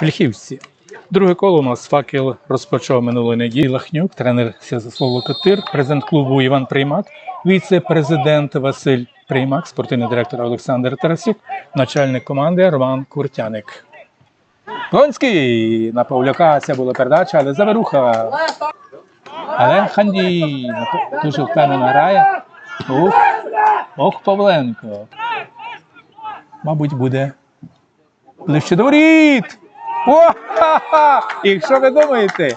Пліхівці. Друге коло у нас факел розпочав минулої неділі Лахнюк, тренер Святослав Локотир, президент клубу Іван Приймак, віце-президент Василь Приймак, спортивний директор Олександр Тарасюк, начальник команди Роман Куртяник. Гонський на Павлюка це була передача, але заверуха. Але Ханді дуже впевнено грає. Ух, ох, Павленко. Мабуть, буде ближче до воріт. О, ха-ха! І що ви думаєте?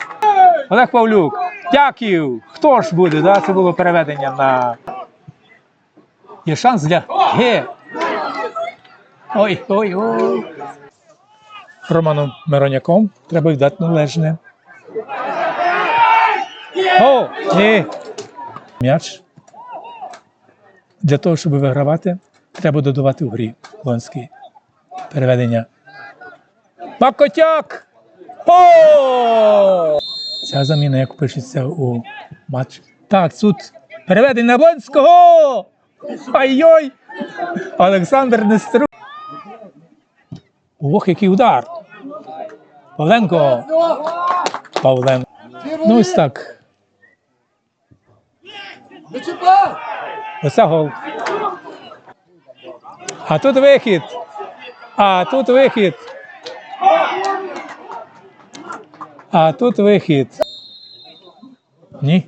Олег Павлюк, дякую. Хто ж буде? Да? Це було переведення на. Є шанс для Ге. Ой, ой, ой. Романом Мироняком треба віддати належне. О, ні. М'яч. Для того, щоб вигравати, треба додавати в грі Лонський. Переведення. Макотяк! О! Ця заміна, як пишеться у матч. Так, тут переведення Блонського! Ай-йой! Олександр Нестерук. Ох, який удар! Павленко! Павленко. Ну ось так. Оце гол. А тут вихід. А тут вихід. А тут вихід. Ні.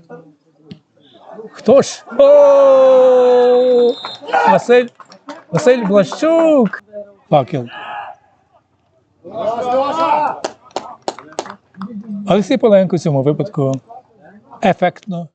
Хто ж? О! Василь. Василь Блащук. Факел. Олексій Поленко в цьому випадку ефектно